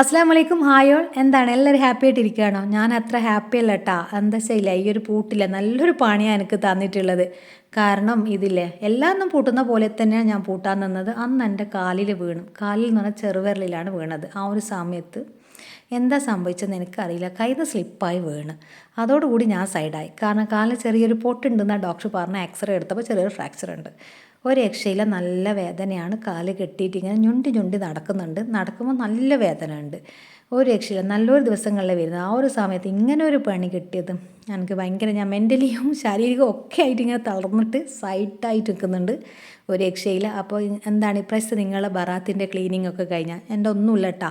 അസ്സാം വലൈക്കും ഹായോൾ എന്താണ്? എല്ലാവരും ഹാപ്പി ആയിട്ട് ആയിട്ടിരിക്കുകയാണോ? ഞാൻ അത്ര ഹാപ്പി അല്ല കേട്ടാ എന്താ ശൈല ഈ ഒരു പൂട്ടില്ല. നല്ലൊരു പണിയാണ് എനിക്ക് തന്നിട്ടുള്ളത്. കാരണം ഇതില്ലേ എല്ലാന്നും പൂട്ടുന്ന പോലെ തന്നെയാണ് ഞാൻ പൂട്ടാൻ നിന്നത്. അന്ന് എന്റെ കാലിൽ വീണു. കാലിൽ നിന്ന് പറഞ്ഞാൽ ചെറുവിരലിലാണ് വീണത്. ആ ഒരു സമയത്ത് എന്താ സംഭവിച്ചതെന്ന് എനിക്കറിയില്ല. കയ്യിൽ നിന്ന് സ്ലിപ്പായി വീണ്. അതോടുകൂടി ഞാൻ സൈഡായി. കാരണം കാലിൽ ചെറിയൊരു പൊട്ടുണ്ടെന്നാണ് ഡോക്ടർ പറഞ്ഞ എക്സ്റേ എടുത്തപ്പോൾ ചെറിയൊരു ഫ്രാക്ചർ ഉണ്ട്. ഒരു രക്ഷയില്ല നല്ല വേദനയാണ്. കാൽ കെട്ടിയിട്ട് ഇങ്ങനെ ഞുണ്ടി ഞുണ്ടി നടക്കുന്നുണ്ട്. നടക്കുമ്പോൾ നല്ല വേദന ഉണ്ട് ഒരു രക്ഷയില്ല നല്ലൊരു ദിവസങ്ങളിൽ വരുന്നത്. ആ ഒരു സമയത്ത് ഇങ്ങനെ ഒരു പണി കിട്ടിയത് എനിക്ക് ഭയങ്കര ഞാൻ മെന്റലിയും ശാരീരികവും ഒക്കെ ആയിട്ട് ഇങ്ങനെ തളർന്നിട്ട് സൈറ്റായിട്ട് നിൽക്കുന്നുണ്ട് ഒരു രക്ഷയില്ല അപ്പോൾ എന്താണ് ഇപ്രാവശ്യത്തെ നിങ്ങളെ ബറാത്തിന്റെ ക്ലീനിങ് ഒക്കെ കഴിഞ്ഞാൽ? എന്റെ ഒന്നുമില്ല കേട്ടോ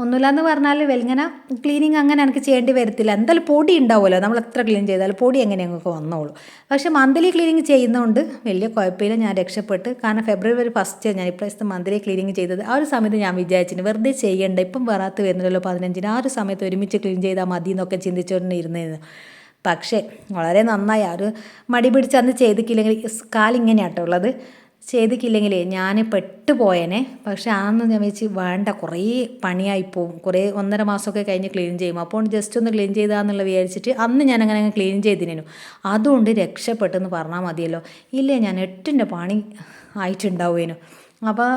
ഒന്നുമില്ലെന്ന് പറഞ്ഞാൽ വെലിങ്ങനെ ക്ലീനിങ് അങ്ങനെ എനിക്ക് ചെയ്യേണ്ടി വരത്തില്ല. എന്തായാലും പൊടി ഉണ്ടാവുമല്ലോ. നമ്മൾ എത്ര ക്ലീൻ ചെയ്താലും പൊടി എങ്ങനെ ഞങ്ങൾക്ക് വന്നോളൂ. പക്ഷേ മന്ത്ലി ക്ലീനിങ് ചെയ്യുന്നതുകൊണ്ട് വലിയ കുഴപ്പമില്ല. ഞാൻ രക്ഷപ്പെട്ട് കാരണം ഫെബ്രുവരി ഫസ്റ്റ് ഞാൻ ഇപ്രാവശ്യത്തെ മന്ത്ലി ക്ലീനിങ് ചെയ്തത്. ആ ഒരു സമയത്ത് ഞാൻ വിചാരിച്ചിന് വെറുതെ ചെയ്യേണ്ട. ഇപ്പം വരാത്ത വരുന്നല്ലോ പതിനഞ്ചിന് ആ ഒരു സമയത്ത് ഒരുമിച്ച് ക്ലീൻ ചെയ്താൽ മതി എന്നൊക്കെ ചിന്തിച്ചുകൊണ്ട് ഇരുന്നിരുന്നു പക്ഷേ വളരെ നന്നായി. ആ ഒരു മടി പിടിച്ച് അന്ന് ചെയ്തിട്ടില്ലെങ്കിൽ കാലിങ്ങനെയാട്ടോ ഉള്ളത്. ചെയ്തിട്ടില്ലെങ്കിലേ ഞാൻ പെട്ടുപോയേനെ. പക്ഷേ ആന്ന് ഞാൻ വെച്ച് വേണ്ട കുറേ പണിയായി പോവും. കുറേ ഒന്നര മാസമൊക്കെ കഴിഞ്ഞ് ക്ലീൻ ചെയ്യും. അപ്പോൾ ജസ്റ്റ് ഒന്ന് ക്ലീൻ ചെയ്താന്നുള്ള വിചാരിച്ചിട്ട് അന്ന് ഞാൻ അങ്ങനെ അങ്ങ് ക്ലീൻ ചെയ്തിനു അതുകൊണ്ട് രക്ഷപ്പെട്ടെന്ന് പറഞ്ഞാൽ മതിയല്ലോ. ഇല്ലേ ഞാൻ എട്ടിന്റെ പണി ആയിട്ടുണ്ടാവുമേനു അപ്പോൾ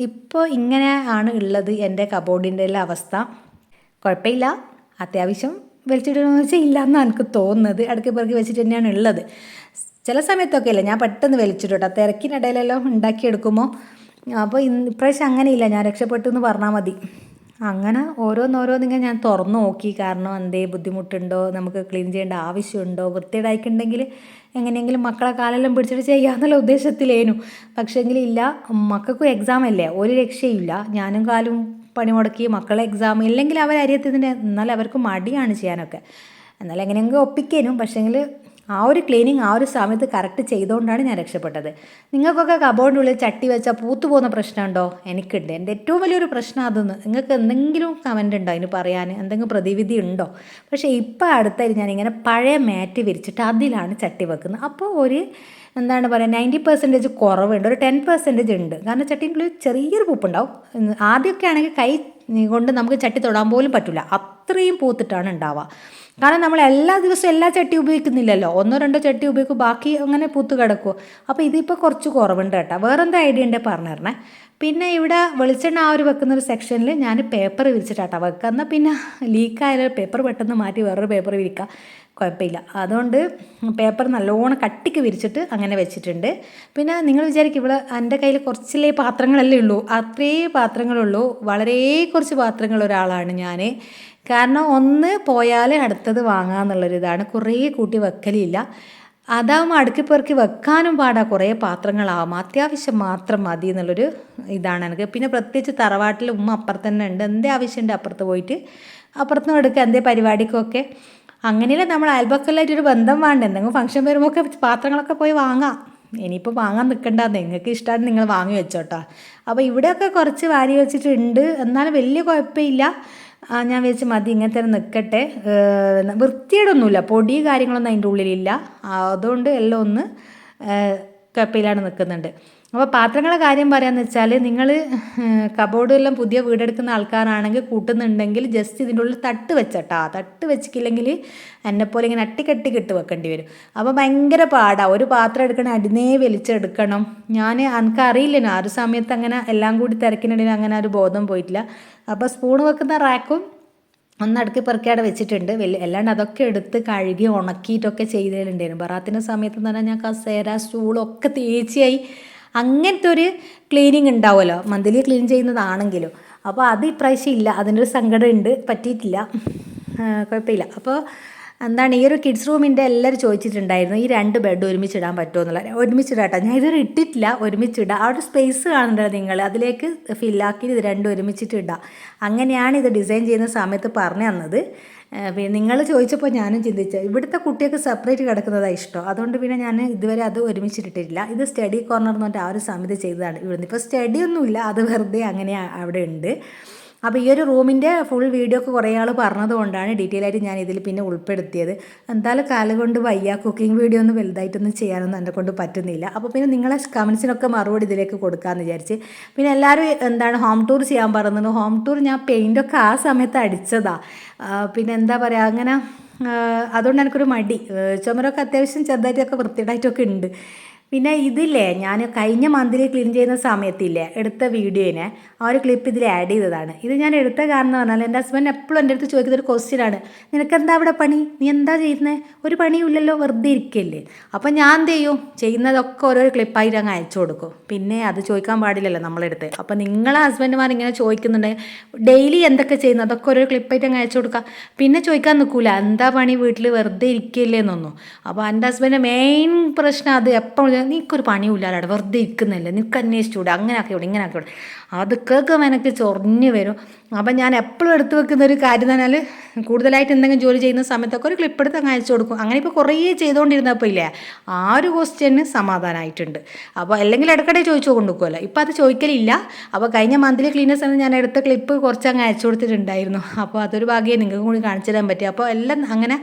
ഇപ്പോൾ ഇങ്ങനെ ആണ് ഉള്ളത് എന്റെ കബോർഡിന്റെ അവസ്ഥ. കുഴപ്പമില്ല. അത്യാവശ്യം വലിച്ചിടണമെന്ന് വെച്ചാൽ ഇല്ല എന്നാണ് എനിക്ക് തോന്നുന്നത്. ഇടയ്ക്ക് പിറക്കി വെച്ചിട്ട് തന്നെയാണ് ഉള്ളത്. ചില സമയത്തൊക്കെ ഇല്ല ഞാൻ പെട്ടെന്ന് വലിച്ചിട്ടോ തിരക്കിനിടയിലെല്ലാം ഉണ്ടാക്കിയെടുക്കുമ്പോൾ അപ്പോൾ ഇന്ന് ഇപ്രാവശ്യം അങ്ങനെയില്ല ഞാൻ രക്ഷപ്പെട്ടു എന്ന് പറഞ്ഞാൽ മതി. അങ്ങനെ ഓരോന്നോരോന്നിങ്ങനെ ഞാൻ തുറന്നു നോക്കി. കാരണം എന്തേ ബുദ്ധിമുട്ടുണ്ടോ? നമുക്ക് ക്ലീൻ ചെയ്യേണ്ട ആവശ്യമുണ്ടോ? വൃത്തിയുണ്ടായിട്ടുണ്ടെങ്കിൽ എങ്ങനെയെങ്കിലും മക്കളെ കാലെല്ലാം പിടിച്ചിട്ട് ചെയ്യാമെന്നുള്ള ഉദ്ദേശത്തിലേനു. പക്ഷേങ്കിൽ ഇല്ല മക്കൾക്കും എക്സാം അല്ലേ? ഒരു രക്ഷയില്ല ഞാനും കാലും പണി മുടക്കി മക്കളെ എക്സാം ഇല്ലെങ്കിൽ അരിയത്തതിന്റെ എന്നാൽ അവർക്ക് മടിയാണ് ചെയ്യാനൊക്കെ. എന്നാൽ എങ്ങനെയെങ്കിലും ഒപ്പിക്കാനും. പക്ഷേങ്കിൽ ആ ഒരു ക്ലീനിങ് ആ ഒരു സമയത്ത് കറക്റ്റ് ചെയ്തുകൊണ്ടാണ് ഞാൻ രക്ഷപ്പെട്ടത്. നിങ്ങൾക്കൊക്കെ കബോർഡിന്റെ ഉള്ളിൽ ചട്ടി വെച്ചാൽ പൂത്തു പോകുന്ന പ്രശ്നമുണ്ടോ? എനിക്കുണ്ട്. എന്റെ ഏറ്റവും വലിയൊരു പ്രശ്നം അതൊന്ന്. നിങ്ങൾക്ക് എന്തെങ്കിലും കമന്റ് ഉണ്ടോ അതിന് പറയാൻ? എന്തെങ്കിലും പ്രതിവിധി ഉണ്ടോ? പക്ഷേ ഇപ്പോൾ അടുത്തായി ഞാനിങ്ങനെ പഴയ മാറ്റ് വിരിച്ചിട്ട് അതിലാണ് ചട്ടി വെക്കുന്നത്. അപ്പോൾ ഒരു എന്താണ് പറയുക നയന്റി പെർസെന്റേജ് കുറവുണ്ട്. ഒരു ടെൻ പെർസെന്റേജ് ഉണ്ട്. കാരണം ചട്ടീന്റെ ഉള്ളിൽ ചെറിയൊരു പൂപ്പുണ്ടാവും. ആദ്യമൊക്കെ ആണെങ്കിൽ കൈ കൊണ്ട് നമുക്ക് ചട്ടി തൊടാൻ പോലും പറ്റില്ല അത്രയും പൂത്തിട്ടാണ് ഉണ്ടാവുക. കാരണം നമ്മൾ എല്ലാ ദിവസവും എല്ലാ ചട്ടി ഉപയോഗിക്കുന്നില്ലല്ലോ. ഒന്നോ രണ്ടോ ചട്ടി ഉപയോഗിക്കും ബാക്കി അങ്ങനെ പൂത്ത് കിടക്കുമോ അപ്പോൾ ഇതിപ്പോൾ കുറച്ച് കുറവുണ്ട് കേട്ടോ. വേറെന്താ ഐഡിയ ഉണ്ടെങ്കിൽ പറഞ്ഞു തരണേ പിന്നെ ഇവിടെ വെളിച്ചെണ്ണ ആ ഒരു വെക്കുന്ന ഒരു സെക്ഷനിൽ ഞാൻ പേപ്പർ വിരിച്ചിട്ടാട്ടോ വെക്കുക. എന്നാൽ പിന്നെ ലീക്കായാലും പേപ്പർ പെട്ടെന്ന് മാറ്റി വേറൊരു പേപ്പർ വിരിക്കുക. കുഴപ്പമില്ല. അതുകൊണ്ട് പേപ്പർ നല്ലോണം കട്ടിക്ക് വിരിച്ചിട്ട് അങ്ങനെ വെച്ചിട്ടുണ്ട്. പിന്നെ നിങ്ങൾ വിചാരിക്കും ഇവിടെ എന്റെ കയ്യിൽ കുറച്ചില്ലേ പാത്രങ്ങളല്ലേ ഉള്ളൂ. അത്രേ പാത്രങ്ങളുള്ളൂ. വളരെ കുറച്ച് പാത്രങ്ങൾ ഒരാളാണ് ഞാൻ കാരണം ഒന്ന് പോയാൽ അടുത്തത് വാങ്ങാമെന്നുള്ളൊരിതാണ് കുറേ കൂട്ടി വെക്കലില്ല. അതാവുമ്പോൾ അടുക്കി പെറുക്കി വെക്കാനും പാടാ. കുറേ പാത്രങ്ങളാവും. അത്യാവശ്യം മാത്രം മതി എന്നുള്ളൊരു ഇതാണ് എനിക്ക്. പിന്നെ പ്രത്യേകിച്ച് തറവാട്ടിൽ ഉമ്മ അപ്പുറത്ത് തന്നെ ഉണ്ട്. എന്തേ ആവശ്യമുണ്ട് അപ്പുറത്ത് പോയിട്ട് അപ്പുറത്തും എടുക്കുക. എന്തേ പരിപാടിക്കൊക്കെ. അങ്ങനെയല്ലേ നമ്മൾ അയൽപക്കലായിട്ടൊരു ബന്ധം വേണ്ട? എന്തെങ്കിലും ഫംഗ്ഷൻ വരുമ്പോൾ ഒക്കെ പാത്രങ്ങളൊക്കെ പോയി വാങ്ങാം. ഇനിയിപ്പോൾ വാങ്ങാൻ നിൽക്കണ്ട നിങ്ങൾക്ക് ഇഷ്ടമാണ് നിങ്ങൾ വാങ്ങി വെച്ചോട്ടോ. അപ്പോൾ ഇവിടെയൊക്കെ കുറച്ച് വാരി വെച്ചിട്ടുണ്ട്. എന്നാലും വലിയ കുഴപ്പമില്ല. ഞാൻ വിചാരിച്ച് മതി ഇങ്ങനെ തന്നെ നിൽക്കട്ടെ വൃത്തിയേടൊന്നുമില്ല പൊടി കാര്യങ്ങളൊന്നും അതിന്റെ ഉള്ളിലില്ല. അതുകൊണ്ട് എല്ലാം ഒന്ന് കുഴപ്പമില്ലാണ്ട് നിൽക്കുന്നുണ്ട് അപ്പോൾ പാത്രങ്ങളുടെ കാര്യം പറയാന്ന് വെച്ചാൽ നിങ്ങൾ കബോർഡെല്ലാം പുതിയ വീടെടുക്കുന്ന ആൾക്കാരാണെങ്കിൽ കൂട്ടുന്നുണ്ടെങ്കിൽ ജസ്റ്റ് ഇതിന്റെ ഉള്ളിൽ തട്ട് വെച്ചട്ടാ. തട്ട് വെച്ചിട്ടില്ലെങ്കിൽ എന്നെപ്പോലെ ഇങ്ങനെ അട്ടിക്കട്ടി അട്ടിക്കട്ടിക്കിട്ട് വെക്കേണ്ടി വരും. അപ്പോൾ ഭയങ്കര പാടാണ് ഒരു പാത്രം എടുക്കണേ അടിനേ വലിച്ചെടുക്കണം. ഞാൻ എനിക്കറിയില്ലല്ലോ ആ ഒരു സമയത്ത് അങ്ങനെ എല്ലാം കൂടി തിരക്കിനിടയിൽ അങ്ങനെ ഒരു ബോധം പോയിട്ടില്ല. അപ്പോൾ സ്പൂൺ വെക്കുന്ന റാക്കും ഒന്ന് അടുക്കി പെറുക്കിയാടെ വെച്ചിട്ടുണ്ട്. വലിയ അല്ലാണ്ട് അതൊക്കെ എടുത്ത് കഴുകി ഉണക്കിയിട്ടൊക്കെ ചെയ്തിട്ടുണ്ടായിരുന്നു ബറാത്തിന്റെ സമയത്ത് പറഞ്ഞാൽ ഞാൻ കസേര സ്റ്റൂളൊക്കെ തേച്ചിയായി അങ്ങനത്തെ ഒരു ക്ലീനിങ് ഉണ്ടാവുമല്ലോ. മന്ത്ലി ക്ലീൻ ചെയ്യുന്നതാണെങ്കിലും. അപ്പോൾ അത് ഇപ്രാവശ്യം ഇല്ല. അതിനൊരു സങ്കടം ഉണ്ട് പറ്റിയിട്ടില്ല കുഴപ്പമില്ല. അപ്പോൾ എന്താണ് ഈ ഒരു കിഡ്സ് റൂമിന്റെ എല്ലാവരും ചോദിച്ചിട്ടുണ്ടായിരുന്നു ഈ രണ്ട് ബെഡ് ഒരുമിച്ച് ഒരുമിച്ചിടാൻ പറ്റുമോ? എന്നുള്ള. ഒരുമിച്ചിടാട്ടോ ഞാൻ ഇതുവരെ ഇട്ടിട്ടില്ല. ഒരുമിച്ചിടാം ആ ഒരു സ്പേസ് കാണണ്ടല്ലോ നിങ്ങൾ. അതിലേക്ക് ഫില്ലാക്കി ഇത് രണ്ടും ഒരുമിച്ചിട്ട് ഇടാം. അങ്ങനെയാണ് ഇത് ഡിസൈൻ ചെയ്യുന്ന സമയത്ത് പറഞ്ഞു തന്നത്. പിന്നെ നിങ്ങൾ ചോദിച്ചപ്പോൾ ഞാനും ചിന്തിച്ചു. ഇവിടുത്തെ കുട്ടികൾക്ക് സെപ്പറേറ്റ് കിടക്കുന്നതാണ് ഇഷ്ടം. അതുകൊണ്ട് പിന്നെ ഞാൻ ഇതുവരെ അത് ഒരുമിച്ചിട്ടിട്ടില്ല. ഇത് സ്റ്റഡി കോർണർ എന്ന് പറഞ്ഞിട്ട് ആ ഒരു സമിതി ചെയ്തതാണ്. ഇവിടുന്ന് ഇപ്പോൾ സ്റ്റഡി ഒന്നുമില്ല. അത് വെറുതെ അങ്ങനെ അവിടെ ഉണ്ട്. അപ്പോൾ ഈ ഒരു റൂമിന്റെ ഫുൾ വീഡിയോ ഒക്കെ കുറേ ആൾ പറഞ്ഞതുകൊണ്ടാണ് ഡീറ്റെയിൽ ആയിട്ട് ഞാൻ ഇതിൽ പിന്നെ ഉൾപ്പെടുത്തിയത്. എന്തായാലും കാലം കൊണ്ട് വയ്യ കുക്കിംഗ് വീഡിയോ ഒന്നും വലുതായിട്ടൊന്നും ചെയ്യാനൊന്നും എന്നെ കൊണ്ട് പറ്റുന്നില്ല. അപ്പോൾ പിന്നെ നിങ്ങളെ കമൻസിനൊക്കെ മറുപടി ഇതിലേക്ക് കൊടുക്കാമെന്ന് വിചാരിച്ച്. പിന്നെ എല്ലാവരും എന്താണ് ഹോം ടൂർ ചെയ്യാൻ പറഞ്ഞത്? ഹോം ടൂർ ഞാൻ പെയിന്റൊക്കെ ആ സമയത്ത് അടിച്ചതാ. പിന്നെ എന്താ പറയുക അങ്ങനെ അതുകൊണ്ട് എനിക്കൊരു മടി. ചുമരൊക്കെ അത്യാവശ്യം ചെറുതായിട്ടൊക്കെ വൃത്തിയുടായിട്ടൊക്കെ ഉണ്ട്. പിന്നെ ഇതില്ലേ ഞാൻ കഴിഞ്ഞ മന്തിൽ ക്ലീൻ ചെയ്യുന്ന സമയത്തില്ലേ എടുത്ത വീഡിയോനെ ആ ഒരു ക്ലിപ്പ് ഇതിൽ ആഡ് ചെയ്തതാണ്. ഇത് ഞാൻ എടുത്ത കാരണം എന്ന് പറഞ്ഞാൽ എന്റെ ഹസ്ബൻഡ് എപ്പോഴും എന്റെ അടുത്ത് ചോദിക്കുന്ന ഒരു ക്വസ്റ്റ്യനാണ് നിനക്ക് എന്താ അവിടെ പണി? നീ എന്താ ചെയ്യുന്നത് ഒരു പണിയും ഇല്ലല്ലോ വെറുതെ ഇരിക്കല്ലേ. അപ്പം ഞാൻ എന്ത് ചെയ്യും? ചെയ്യുന്നതൊക്കെ ഓരോ ക്ലിപ്പായിട്ട് അങ്ങ് അയച്ചു കൊടുക്കും. പിന്നെ അത് ചോദിക്കാൻ പാടില്ലല്ലോ നമ്മളെടുത്ത്. അപ്പം നിങ്ങളെ ഹസ്ബൻഡുമാർ ഇങ്ങനെ ചോദിക്കുന്നുണ്ടെങ്കിൽ ഡെയിലി എന്തൊക്കെ ചെയ്യുന്നത് അതൊക്കെ ഓരോ ക്ലിപ്പായിട്ട് അങ്ങ് അയച്ചു കൊടുക്കുക പിന്നെ ചോദിക്കാൻ നിൽക്കൂല എന്താ പണി വീട്ടിൽ വെറുതെ ഇരിക്കില്ലേ? എന്നൊന്നും. അപ്പോൾ എന്റെ ഹസ്ബൻഡ് മെയിൻ പ്രശ്നം അത് എപ്പോൾ നീക്കൊരു പണിയില്ലാതെ വെറുതെ ഇരിക്കുന്നല്ലേ? നിനക്ക് അന്വേഷിച്ചൂടെ അങ്ങനെ ആക്കിയോടെ ഇങ്ങനെ ആക്കിയോടെ അത് കേൾക്കുമ്പോൾ എനിക്ക് ചൊറിഞ്ഞ് വരും. അപ്പം ഞാൻ എപ്പോഴും എടുത്തു വെക്കുന്ന ഒരു കാര്യം പറഞ്ഞാൽ കൂടുതലായിട്ട് എന്തെങ്കിലും ജോലി ചെയ്യുന്ന സമയത്തൊക്കെ ഒരു ക്ലിപ്പ് എടുത്ത് അങ്ങ് അയച്ചു കൊടുക്കും. അങ്ങനെ ഇപ്പോൾ കുറേ ചെയ്തുകൊണ്ടിരുന്നപ്പോൾ ഇല്ലേ? ആ ഒരു ക്വസ്റ്റ്യന് സമാധാനമായിട്ടുണ്ട് അപ്പോൾ അല്ലെങ്കിൽ ഇടയ്ക്കിടെ ചോദിച്ചു കൊണ്ടുപോകുമല്ലോ. ഇപ്പോൾ അത് ചോദിക്കലില്ല. അപ്പോൾ കഴിഞ്ഞ മന്ത്ലി ക്ലീനേഴ്സ് എന്ന് ഞാൻ എടുത്ത ക്ലിപ്പ് കുറച്ച് അങ്ങ് അയച്ചു കൊടുത്തിട്ടുണ്ടായിരുന്നു. അപ്പോൾ അതൊരു ഭാഗ്യം നിങ്ങൾക്ക് കൂടി കാണിച്ചു തരാൻ പറ്റി. അപ്പോൾ എല്ലാം അങ്ങനെ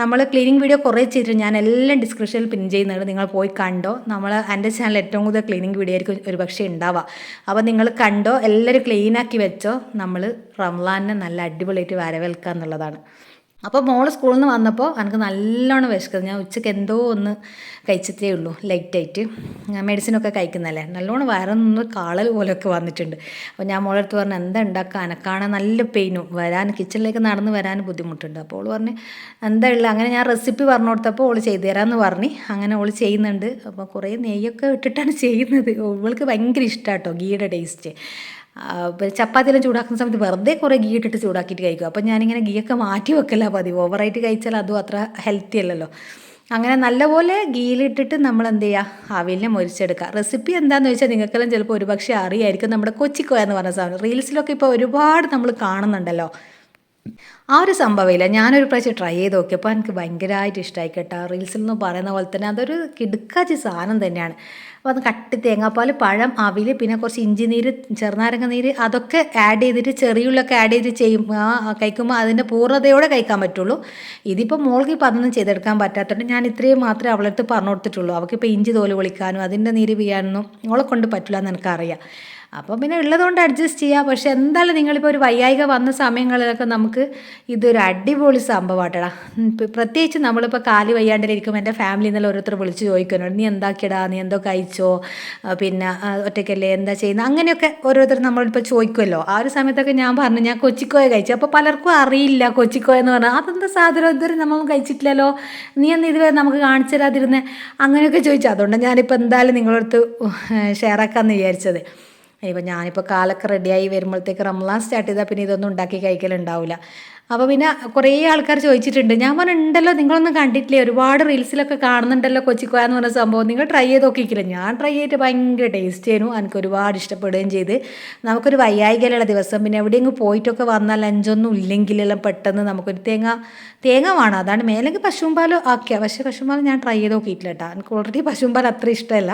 നമ്മൾ ക്ലീനിങ് വീഡിയോ കുറേ ചെയ്തിട്ട് ഞാൻ എല്ലാം ഡിസ്ക്രിപ്ഷനിൽ പിൻ ചെയ്യുന്നുണ്ട്. നിങ്ങൾ പോയി കണ്ടോ? നമ്മൾ എന്റെ ചാനൽ ഏറ്റവും കൂടുതൽ ക്ലീനിങ് വീഡിയോ ആയിരിക്കും ഒരു പക്ഷേ ഉണ്ടാവുക. അപ്പോൾ നിങ്ങൾ കണ്ടോ? എല്ലാവരും ക്ലീനാക്കി വെച്ചോ. നമ്മൾ റംലാനെ നല്ല അടിപൊളിയായിട്ട് വരവേൽക്കുക എന്നുള്ളതാണ്. അപ്പോൾ മോൾ സ്കൂളിൽ നിന്ന് വന്നപ്പോൾ എനിക്ക് നല്ലോണം വിശക്കുന്നത് ഞാൻ ഉച്ചയ്ക്ക് എന്തോ ഒന്ന് കഴിച്ചിട്ടേ ഉള്ളൂ ലൈറ്റായിട്ട് മെഡിസിനൊക്കെ കഴിക്കുന്നല്ലേ? നല്ലോണം വയറൊന്ന് കാളൽ പോലെയൊക്കെ വന്നിട്ടുണ്ട്. അപ്പോൾ ഞാൻ മോളെ അടുത്ത് പറഞ്ഞു എന്താ ഉണ്ടാക്കുക എനക്കാണ് നല്ല പെയിനും വരാൻ കിച്ചണിലേക്ക് നടന്ന് വരാൻ ബുദ്ധിമുട്ടുണ്ട്. അപ്പോൾ ഓൾ പറഞ്ഞ് എന്താ ഉള്ളത് അങ്ങനെ ഞാൻ റെസിപ്പി പറഞ്ഞു കൊടുത്തപ്പോൾ ഓൾ ചെയ്തു തരാമെന്ന് പറഞ്ഞ്. അങ്ങനെ ഓൾ ചെയ്യുന്നുണ്ട്. അപ്പോൾ കുറേ നെയ്യൊക്കെ ഇട്ടിട്ടാണ് ചെയ്യുന്നത്. ഓൾക്ക് ഭയങ്കര ഇഷ്ടമാട്ടോ ഗീയുടെ ടേസ്റ്റ് പിന്നെ ചപ്പാത്തിയെല്ലാം ചൂടാക്കുന്ന സമയത്ത് വെറുതെ കുറേ ഗീ ഇട്ടിട്ട് ചൂടാക്കിയിട്ട് കഴിക്കും. അപ്പോൾ ഞാനിങ്ങനെ ഗീയൊക്കെ മാറ്റി വെക്കല്ല പതിവ്. ഓവറായിട്ട് കഴിച്ചാൽ അതും അത്ര ഹെൽത്തി അല്ലല്ലോ. അങ്ങനെ നല്ലപോലെ ഗീലിട്ടിട്ട് നമ്മൾ എന്ത് ചെയ്യുക അവിലിനെ മുരിച്ചെടുക്കുക റെസിപ്പി എന്താണെന്ന് വെച്ചാൽ നിങ്ങൾക്കെല്ലാം ചിലപ്പോൾ ഒരുപക്ഷെ അറിയായിരിക്കും. നമ്മുടെ കൊച്ചിക്കോയെന്ന് പറഞ്ഞ സാധനം. റീൽസിലൊക്കെ ഇപ്പോൾ ഒരുപാട് നമ്മൾ കാണുന്നുണ്ടല്ലോ. ആ ഒരു സംഭവമില്ല. ഞാനൊരു പ്രാവശ്യം ട്രൈ ചെയ്ത് നോക്കിയപ്പോൾ എനിക്ക് ഭയങ്കരമായിട്ട് ഇഷ്ടമായി കേട്ടോ. റീൽസിൽ നിന്ന് പറയുന്ന പോലെ തന്നെ അതൊരു കിടുക്കാച്ചി സാധനം തന്നെയാണ്. അപ്പോൾ അത് കട്ടി തേങ്ങാപ്പാൽ പഴം അവിൽ പിന്നെ കുറച്ച് ഇഞ്ചി നീര് ചെറുനാരങ്ങ നീര് അതൊക്കെ ആഡ് ചെയ്തിട്ട് ചെറിയുള്ളൊക്കെ ആഡ് ചെയ്തിട്ട് ചെയ്യും. കഴിക്കുമ്പോൾ അതിന്റെ പൂർണതയോടെ കഴിക്കാൻ പറ്റുള്ളൂ. ഇതിപ്പോൾ മോൾക്ക് ഇപ്പോൾ അതൊന്നും ചെയ്തെടുക്കാൻ പറ്റാത്തതുകൊണ്ട് ഞാൻ ഇത്രയും മാത്രമേ അവളടുത്ത് പറഞ്ഞു കൊടുത്തിട്ടുള്ളൂ. അവൾക്ക് ഇപ്പോൾ ഇഞ്ചി തോൽ വിളിക്കാനും അതിന്റെ നീര് പിയാനൊന്നും അവളെ കൊണ്ട് പറ്റില്ല എന്ന് എനിക്കറിയാം. അപ്പോൾ പിന്നെ ഉള്ളതുകൊണ്ട് അഡ്ജസ്റ്റ് ചെയ്യുക പക്ഷേ എന്തായാലും നിങ്ങളിപ്പോൾ ഒരു വയ്യായിക വന്ന സമയങ്ങളിലൊക്കെ നമുക്ക് ഇതൊരു അടിപൊളി സംഭവമാട്ടടാ പ്രത്യേകിച്ച് നമ്മളിപ്പോൾ കാൽ വയ്യാണ്ടിരിക്കുമ്പോൾ എന്റെ ഫാമിലിയിൽ എന്നുള്ള ഓരോരുത്തർ വിളിച്ച് ചോദിക്കുന്നുണ്ട്. നീ എന്താക്കിയടാ നീ എന്തോ കഴിച്ചോ? പിന്നെ ഒറ്റയ്ക്കല്ലേ? എന്താ ചെയ്യുന്നത് അങ്ങനെയൊക്കെ ഓരോരുത്തർ നമ്മളിപ്പോൾ ചോദിക്കുമല്ലോ ആ ഒരു സമയത്തൊക്കെ ഞാൻ പറഞ്ഞു ഞാൻ കൊച്ചിക്കോയ കഴിച്ചു. അപ്പോൾ പലർക്കും അറിയില്ല കൊച്ചിക്കോയ എന്ന് പറഞ്ഞാൽ അതെന്താ സാധനം? ഇതുവരെ നമ്മൾ കഴിച്ചിട്ടില്ലല്ലോ. നീ എന്ന് ഇതുവരെ നമുക്ക് കാണിച്ചു തരാതിരുന്നേ. അങ്ങനെയൊക്കെ ചോദിച്ചു. അതുകൊണ്ട് ഞാനിപ്പോൾ എന്തായാലും നിങ്ങളടുത്ത് ഷെയർ ആക്കാമെന്ന് വിചാരിച്ചത്. ഇനിയിപ്പോൾ ഞാനിപ്പോൾ കാലൊക്കെ റെഡിയായി വരുമ്പോഴത്തേക്ക് റംലാൻ സ്റ്റാർട്ട് ചെയ്താൽ പിന്നെ ഇതൊന്നും ഉണ്ടാക്കി കഴിക്കലുണ്ടാവില്ല അപ്പോൾ പിന്നെ കുറേ ആൾക്കാർ ചോദിച്ചിട്ടുണ്ട്. ഞാൻ പറഞ്ഞിട്ടുണ്ടല്ലോ നിങ്ങളൊന്നും കണ്ടിട്ടില്ലേ? ഒരുപാട് റീൽസിലൊക്കെ കാണുന്നുണ്ടല്ലോ കൊച്ചിക്കോയ എന്ന് പറഞ്ഞ സംഭവം. നിങ്ങൾ ട്രൈ ചെയ്ത് നോക്കിക്കില്ല ഞാൻ ട്രൈ ചെയ്തിട്ട് ഭയങ്കര ടേസ്റ്റ് ആയിരുന്നു. എനിക്ക് ഒരുപാട് ഇഷ്ടപ്പെടുകയും ചെയ്ത്. നമുക്കൊരു വയ്യായികലുള്ള ദിവസം. പിന്നെ എവിടെയെങ്കിലും പോയിട്ടൊക്കെ വന്നാൽ ലഞ്ചൊന്നും ഇല്ലെങ്കിലെല്ലാം പെട്ടെന്ന് നമുക്കൊരു തേങ്ങ തേങ്ങ വേണം. അതാണ് മേലെങ്കിൽ പശുമ്പാലോ പാലോ ആക്കിയ. പക്ഷേ പശുമ്പാലും ഞാൻ ട്രൈ ചെയ്ത് നോക്കിയിട്ടില്ല കേട്ടോ. എനിക്ക് ഓൾറെഡി പശുമ്പാൽ പാൽ അത്ര ഇഷ്ടമല്ല.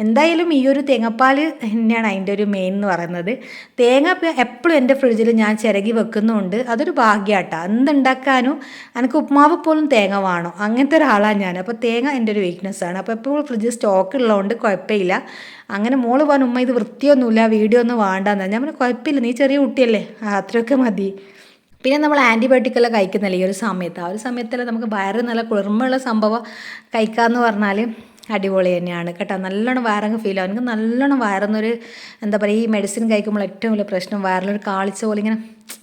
എന്തായാലും ഈ ഒരു തേങ്ങാപ്പാൽ തന്നെയാണ് അതിന്റെ ഒരു മെയിൻ എന്ന് പറയുന്നത്. തേങ്ങ എപ്പോഴും എന്റെ ഫ്രിഡ്ജിൽ ഞാൻ ചിരകി വെക്കുന്നുണ്ട്. അതൊരു ഭാഗ്യമാട്ടോ എന്തുണ്ടാക്കാനും എനിക്ക് ഉപ്മാവ് പോലും തേങ്ങ വേണം. അങ്ങനത്തെ ഒരാളാണ് ഞാൻ. അപ്പോൾ തേങ്ങ എന്റെ ഒരു വീക്ക്നെസ് ആണ്. അപ്പോൾ എപ്പോഴും ഫ്രിഡ്ജ് സ്റ്റോക്ക് ഉള്ളതുകൊണ്ട് കുഴപ്പമില്ല. അങ്ങനെ മോൾ പറഞ്ഞു ഉമ്മ ഇത് വൃത്തിയൊന്നുമില്ല. വീഡിയോ ഒന്നും വേണ്ടെന്നാണ് ഞാൻ പറഞ്ഞു കുഴപ്പമില്ല. നീ ചെറിയ കുട്ടിയല്ലേ. അത്രയൊക്കെ മതി. പിന്നെ നമ്മൾ ആന്റിബയോട്ടിക്കെല്ലാം കഴിക്കുന്നില്ല ഈ ഒരു സമയത്ത്. ആ ഒരു സമയത്തെല്ലാം നമുക്ക് വയറ് നല്ല കുളിർമയുള്ള സംഭവം കഴിക്കാമെന്ന് പറഞ്ഞാൽ അടിപൊളി തന്നെയാണ് കേട്ടോ. നല്ലോണം വയറങ്ങ് ഫീൽ ആവും. എനിക്ക് നല്ലോണം വയറുന്നൊരു എന്താ പറയുക ഈ മെഡിസിൻ കഴിക്കുമ്പോൾ ഏറ്റവും വലിയ പ്രശ്നം വയറിലൊരു കാളിച്ച പോലെ ഇങ്ങനെ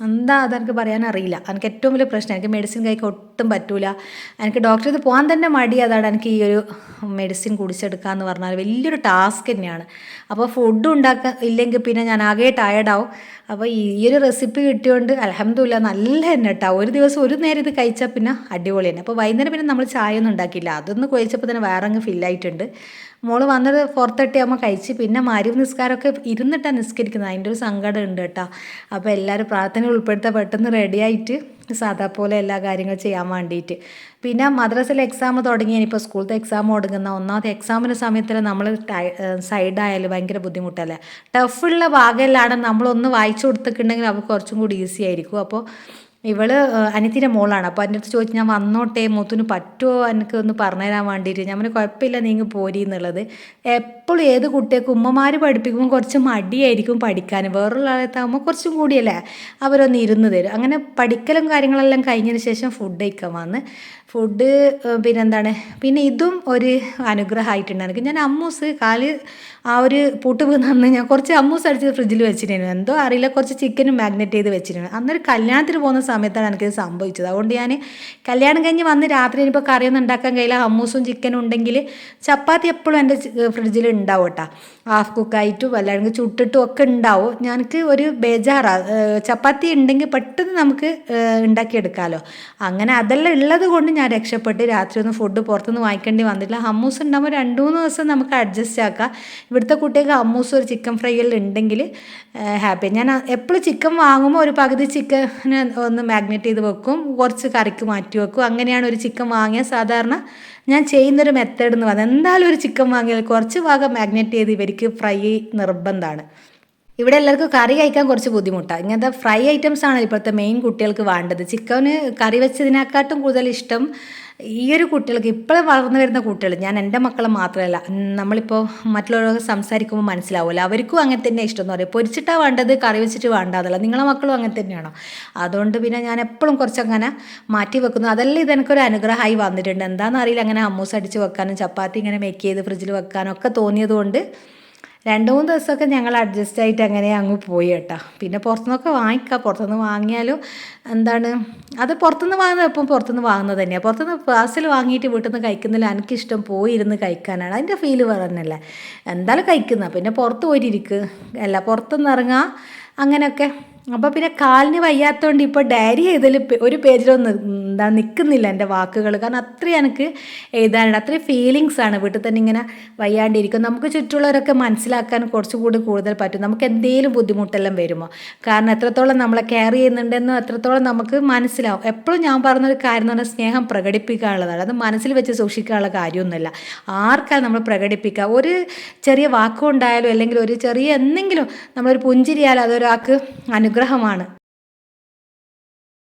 എന്താ അതെനിക്ക് പറയാൻ അറിയില്ല. എനിക്ക് ഏറ്റവും വലിയ പ്രശ്നം. എനിക്ക് മെഡിസിൻ കഴിക്കാൻ ഒട്ടും പറ്റൂല. എനിക്ക് ഡോക്ടറെ ഇത് പോകാൻ തന്നെ മടി. അതാണ് എനിക്ക് ഈ ഒരു മെഡിസിൻ കുടിച്ചെടുക്കുക എന്ന് പറഞ്ഞാൽ വലിയൊരു ടാസ്ക് തന്നെയാണ്. അപ്പോൾ ഫുഡ് ഉണ്ടാക്കാൻ ഇല്ലെങ്കിൽ പിന്നെ ഞാൻ ആകെ ടയർഡാവും അപ്പോൾ ഈ ഒരു റെസിപ്പി കിട്ടിയോണ്ട് അലഹമില്ല നല്ല തന്നെ കേട്ടോ ഒരു ദിവസം ഒരു നേരം ഇത് കഴിച്ചാൽ പിന്നെ അടിപൊളി തന്നെ അപ്പോൾ വൈകുന്നേരം പിന്നെ നമ്മൾ ചായ ഒന്നും ഉണ്ടാക്കിയില്ല. അതൊന്ന് കഴിച്ചപ്പോൾ തന്നെ വേറെ അങ്ങ് ഫില്ലായിട്ടുണ്ട് മോൾ വന്നത് ഫോർ തേർട്ടി ആകുമ്പോൾ കഴിച്ച് പിന്നെ മാരി നിസ്കാരമൊക്കെ ഇരുന്നിട്ടാണ് നിസ്കരിക്കുന്നത്. അതിന്റെ ഒരു സങ്കടം ഉണ്ട് കേട്ടോ. അപ്പോൾ എല്ലാവരും പ്രാർത്ഥന ഉൾപ്പെടുത്താൻ പെട്ടെന്ന് റെഡിയായിട്ട് സാധാ പോലെ എല്ലാ കാര്യങ്ങളും ചെയ്യാൻ വേണ്ടിയിട്ട്. പിന്നെ മദ്രസയിലെ എക്സാം തുടങ്ങി. ഇപ്പോൾ സ്കൂളിലെ എക്സാം തുടങ്ങുന്ന ഒന്നാമത്തെ എക്സാമിന്റെ സമയത്തിൽ നമ്മൾ സൈഡായാലും ഭയങ്കര ബുദ്ധിമുട്ടല്ലേ? ടഫുള്ള ഭാഗമെല്ലാം നമ്മളൊന്ന് വായിച്ചു കൊടുത്തിട്ടുണ്ടെങ്കിൽ അവർക്ക് കുറച്ചും കൂടി ഈസി ആയിരിക്കും. അപ്പോൾ ഇവൾ അനിയത്തിന്റെ മോളാണ്. അപ്പോൾ എന്റെ അടുത്ത് ചോദിച്ചു ഞാൻ വന്നോട്ടെ മുത്തുന് പറ്റുമോ എനിക്ക് ഒന്ന് പറഞ്ഞു തരാൻ വേണ്ടിയിട്ട്. ഞാൻ പറഞ്ഞു കുഴപ്പമില്ല നീങ്ങ് പോരി എന്നുള്ളത്. എപ്പോഴും ഏത് കുട്ടിയൊക്കെ ഉമ്മമാർ പഠിപ്പിക്കുമ്പോൾ കുറച്ച് മടിയായിരിക്കും പഠിക്കാൻ. വേറുള്ള ആളെത്താകുമ്പോൾ കുറച്ചും കൂടിയല്ലേ അവരൊന്ന് ഇരുന്ന് തരും. അങ്ങനെ പഠിക്കലും കാര്യങ്ങളെല്ലാം കഴിഞ്ഞതിന് ശേഷം ഫുഡ് കഴിക്കാൻ വന്ന്. ഫുഡ് പിന്നെന്താണ്? പിന്നെ ഇതും ഒരു അനുഗ്രഹമായിട്ടുണ്ട് എനിക്ക്. ഞാൻ അമ്മൂസ് കാൽ ആ ഒരു പൂട്ട് വീന്ന് ഞാൻ കുറച്ച് അമ്മൂസ് അടിച്ച് ഫ്രിഡ്ജിൽ വെച്ചിരുന്നു. എന്തോ അറിയില്ല കുറച്ച് ചിക്കനും മാഗ്നറ്റ് ചെയ്ത് വെച്ചിരുന്നു. അന്നൊരു കല്യാണത്തിന് പോകുന്ന സമയത്താണ് എനിക്കിത് സംഭവിച്ചത്. അതുകൊണ്ട് ഞാൻ കല്യാണം കഴിഞ്ഞ് വന്ന് രാത്രി ഇനിയിപ്പോൾ കറിയൊന്നും ഉണ്ടാക്കാൻ കഴിയില്ല അമ്മൂസും ചിക്കനും ഉണ്ടെങ്കിൽ ചപ്പാത്തി എപ്പോഴും എന്റെ ഫ്രിഡ്ജിൽ ഉണ്ടാവും കേട്ടോ ഹാഫ് കുക്കായിട്ടും അല്ലെങ്കിൽ ചുട്ടിട്ടും ഒക്കെ ഉണ്ടാവും. ഞങ്ങൾക്ക് ഒരു ബേജാറാ. ചപ്പാത്തി ഉണ്ടെങ്കിൽ പെട്ടെന്ന് നമുക്ക് ഉണ്ടാക്കിയെടുക്കാമല്ലോ അങ്ങനെ അതെല്ലാം ഉള്ളത് കൊണ്ട് ഞാൻ രക്ഷപ്പെട്ട് രാത്രി ഒന്നും ഫുഡ് പുറത്തുനിന്ന് വാങ്ങിക്കേണ്ടി വന്നില്ല ഹമ്മൂസ് ഉണ്ടാകുമ്പോൾ രണ്ട് മൂന്ന് ദിവസം നമുക്ക് അഡ്ജസ്റ്റ് ആക്കാം. ഇവിടുത്തെ കുട്ടികൾക്ക് ഹമ്മൂസ് ഒരു ചിക്കൻ ഫ്രൈയിൽ ഉണ്ടെങ്കിൽ ഹാപ്പി ഞാൻ എപ്പോഴും ചിക്കൻ വാങ്ങുമ്പോൾ ഒരു പകുതി ചിക്കൻ ഒന്ന് മാഗ്നേറ്റ് ചെയ്ത് വെക്കും. കുറച്ച് കറിക്ക് മാറ്റി വെക്കും. അങ്ങനെയാണ് ഒരു ചിക്കൻ വാങ്ങിയ സാധാരണ ഞാൻ ചെയ്യുന്നൊരു മെത്തേഡ് എന്ന് പറഞ്ഞാൽ എന്തായാലും ഒരു ചിക്കൻ വാങ്ങിയാൽ കുറച്ച് ഭാഗം മാഗ്നറ്റ് ചെയ്ത് ഇവർക്ക് ഫ്രൈ നിർബന്ധമാണ്. ഇവിടെ എല്ലാവർക്കും കറി കഴിക്കാൻ കുറച്ച് ബുദ്ധിമുട്ടാണ് ഇങ്ങനത്തെ ഫ്രൈ ഐറ്റംസ് ആണ് ഇപ്പോഴത്തെ മെയിൻ കുട്ടികൾക്ക് വേണ്ടത്. ചിക്കന് കറി വെച്ചതിനെക്കാട്ടും കൂടുതൽ ഇഷ്ടം ഈ ഒരു കുട്ടികൾക്ക് ഇപ്പോൾ വളർന്നു വരുന്ന കുട്ടികൾ ഞാൻ എന്റെ മക്കളെ മാത്രമല്ല നമ്മളിപ്പോൾ മറ്റുള്ളവരൊക്കെ സംസാരിക്കുമ്പോൾ മനസ്സിലാവില്ല അവർക്കും അങ്ങനെ തന്നെ ഇഷ്ടം എന്ന് പറയും. പൊരിച്ചിട്ടാണ് വേണ്ടത് കറി വെച്ചിട്ട് വേണ്ടതല്ല നിങ്ങളെ മക്കളും അങ്ങനെ തന്നെയാണോ? അതുകൊണ്ട് പിന്നെ ഞാൻ എപ്പോഴും കുറച്ചങ്ങനെ മാറ്റി വെക്കുന്നു. അതെല്ലാം ഇതെനിക്കൊരു അനുഗ്രഹമായി വന്നിട്ടുണ്ട്. എന്താണെന്നറിയില്ല അങ്ങനെ അമ്മൂസ് അടിച്ച് വെക്കാനും ചപ്പാത്തി ഇങ്ങനെ മേക്ക് ചെയ്ത് ഫ്രിഡ്ജിൽ വെക്കാനും ഒക്കെ തോന്നിയതുകൊണ്ട് രണ്ട് മൂന്ന് ദിവസമൊക്കെ ഞങ്ങൾ അഡ്ജസ്റ്റ് ആയിട്ട് അങ്ങനെ അങ്ങ് പോയി കേട്ടോ. പിന്നെ പുറത്തുനിന്നൊക്കെ വാങ്ങിക്കുക പുറത്തുനിന്ന് വാങ്ങിയാലും എന്താണ് അത് പുറത്തുനിന്ന് വാങ്ങുന്നത് എപ്പം പുറത്തുനിന്ന് വാങ്ങുന്നത് തന്നെയാണ് പുറത്തുനിന്ന് പാസിൽ വാങ്ങിയിട്ട് വീട്ടിൽ നിന്ന് കഴിക്കുന്നില്ല. എനിക്കിഷ്ടം പോയിരുന്ന് കഴിക്കാനാണ്. അതിന്റെ ഫീൽ പറഞ്ഞല്ല എന്തായാലും കഴിക്കുന്ന. പിന്നെ പുറത്ത് പോയിട്ടിരിക്കുക അല്ല പുറത്തുനിന്ന് ഇറങ്ങുക അങ്ങനെയൊക്കെ അപ്പോൾ പിന്നെ കാലിന് വയ്യാത്തതുകൊണ്ട് ഇപ്പോൾ ഡയറി എഴുതൽ ഒരു പേജിലൊന്നും എന്താ നിൽക്കുന്നില്ല എന്റെ വാക്കുകൾ കാരണം അത്രയും എനിക്ക് എഴുതാനുണ്ട്. അത്രയും ഫീലിങ്സ് ആണ് വീട്ടിൽ തന്നെ ഇങ്ങനെ വയ്യാണ്ടിരിക്കും നമുക്ക് ചുറ്റുള്ളവരൊക്കെ മനസ്സിലാക്കാൻ കുറച്ചുകൂടി കൂടുതൽ പറ്റും. നമുക്ക് എന്തെങ്കിലും ബുദ്ധിമുട്ടെല്ലാം വരുമോ? കാരണം എത്രത്തോളം നമ്മളെ കെയർ ചെയ്യുന്നുണ്ടെന്നോ എത്രത്തോളം നമുക്ക് മനസ്സിലാവും. എപ്പോഴും ഞാൻ പറഞ്ഞൊരു കാര്യം എന്ന് പറഞ്ഞാൽ സ്നേഹം പ്രകടിപ്പിക്കാനുള്ളതാണ് അത് മനസ്സിൽ വെച്ച് സൂക്ഷിക്കാനുള്ള കാര്യമൊന്നുമില്ല. ആർക്കാണ് നമ്മൾ പ്രകടിപ്പിക്കുക? ഒരു ചെറിയ വാക്കുണ്ടായാലും അല്ലെങ്കിൽ ഒരു ചെറിയ എന്തെങ്കിലും നമ്മളൊരു പുഞ്ചിരിയാലും അതൊരാൾക്ക് അനുഗ്രഹമാണ്